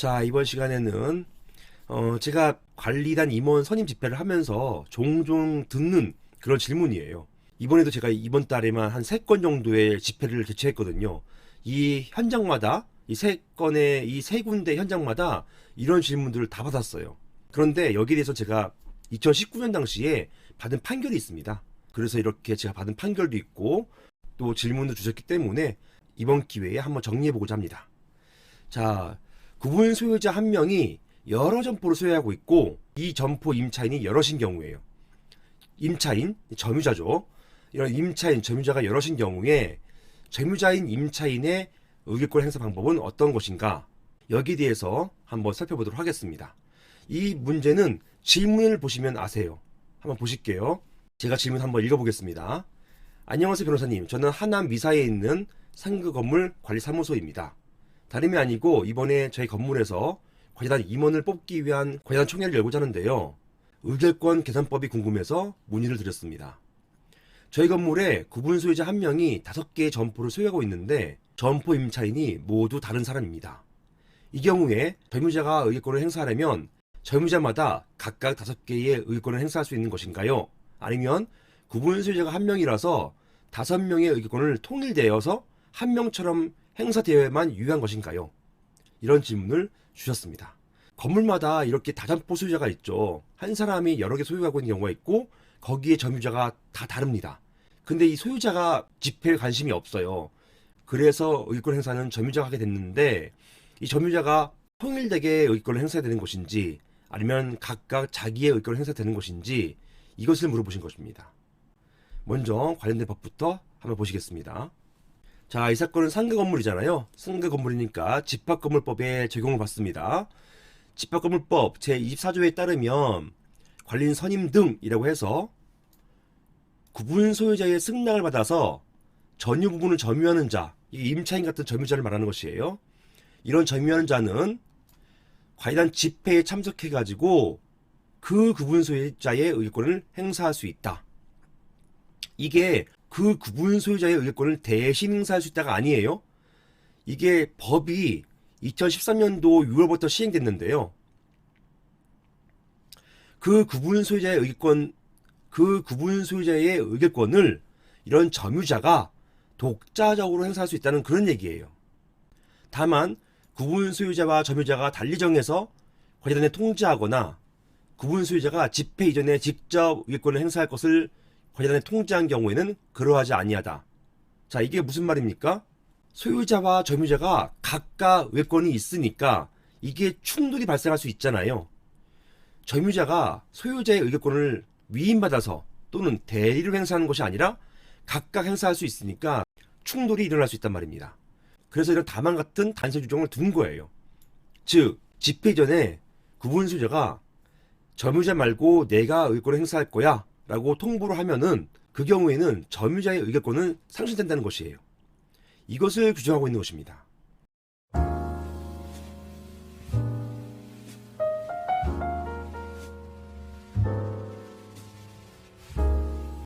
자, 이번 시간에는 어, 제가 관리단 임원 선임 집회를 하면서 종종 듣는 그런 질문이에요. 이번에도 제가 이번 달에만 한 세 건 정도의 집회를 개최했거든요. 이 현장마다 이 세 건의 이 세 군데 현장마다 이런 질문들을 다 받았어요. 그런데 여기에 대해서 제가 2019년 당시에 받은 판결이 있습니다. 그래서 이렇게 제가 받은 판결도 있고 또 질문도 주셨기 때문에 이번 기회에 한번 정리해보고자 합니다. 자, 구분 소유자 한 명이 여러 점포를 소유하고 있고 이 점포 임차인이 여럿인 경우에요. 임차인, 점유자죠. 이런 임차인, 점유자가 여럿인 경우에 점유자인 임차인의 의결권 행사 방법은 어떤 것인가? 여기에 대해서 한번 살펴보도록 하겠습니다. 이 문제는 질문을 보시면 아세요. 한번 보실게요. 제가 질문 한번 읽어보겠습니다. 안녕하세요 변호사님. 저는 하남 미사에 있는 상급 건물 관리 사무소입니다. 다름이 아니고 이번에 저희 건물에서 관리단 임원을 뽑기 위한 관리단 총회를 열고자 하는데요. 의결권 개선법이 궁금해서 문의를 드렸습니다. 저희 건물에 구분 소유자 한 명이 다섯 개의 점포를 소유하고 있는데 점포 임차인이 모두 다른 사람입니다. 이 경우에 점유자가 의결권을 행사하려면 점유자마다 각각 다섯 개의 의결권을 행사할 수 있는 것인가요? 아니면 구분 소유자가 한 명이라서 다섯 명의 의결권을 통일되어서 한 명처럼 행사되어야만 유효한 것인가요? 이런 질문을 주셨습니다. 건물마다 이렇게 다점포 소유자가 있죠. 한 사람이 여러 개 소유하고 있는 경우가 있고 거기에 점유자가 다 다릅니다. 근데 이 소유자가 집회에 관심이 없어요. 그래서 의권 행사는 점유자가 하게 됐는데 이 점유자가 통일되게 의권을 행사해야 되는 것인지 아니면 각각 자기의 의권을 행사되는 것인지 이것을 물어보신 것입니다. 먼저 관련된 법부터 한번 보시겠습니다. 자, 이 사건은 상가 건물이잖아요. 상가 건물이니까 집합건물법에 적용을 받습니다. 집합건물법 제24조에 따르면 관리인 선임 등이라고 해서 구분 소유자의 승낙을 받아서 전유 부분을 점유하는 자, 이 임차인 같은 점유자를 말하는 것이에요. 이런 점유하는 자는 관리단 집회에 참석해가지고 그 구분 소유자의 의결권을 행사할 수 있다. 이게 그 구분 소유자의 의결권을 대신 행사할 수 있다가 아니에요. 이게 법이 2013년도 6월부터 시행됐는데요. 그 구분 소유자의 의결권, 그 구분 소유자의 의결권을 이런 점유자가 독자적으로 행사할 수 있다는 그런 얘기예요. 다만 구분 소유자와 점유자가 달리 정해서 관리단에 통지하거나 구분 소유자가 집회 이전에 직접 의결권을 행사할 것을 관리단에 통지한 경우에는 그러하지 아니하다. 자, 이게 무슨 말입니까? 소유자와 점유자가 각각 의결권이 있으니까 이게 충돌이 발생할 수 있잖아요. 점유자가 소유자의 의결권을 위임받아서 또는 대리로 행사하는 것이 아니라 각각 행사할 수 있으니까 충돌이 일어날 수 있단 말입니다. 그래서 이런 다만 같은 단서 규정을 둔 거예요. 즉, 집회 전에 구분 소유자가 점유자 말고 내가 의결권을 행사할 거야 라고 통보를 하면은 그 경우에는 점유자의 의결권은 상실된다는 것이에요. 이것을 규정하고 있는 것입니다.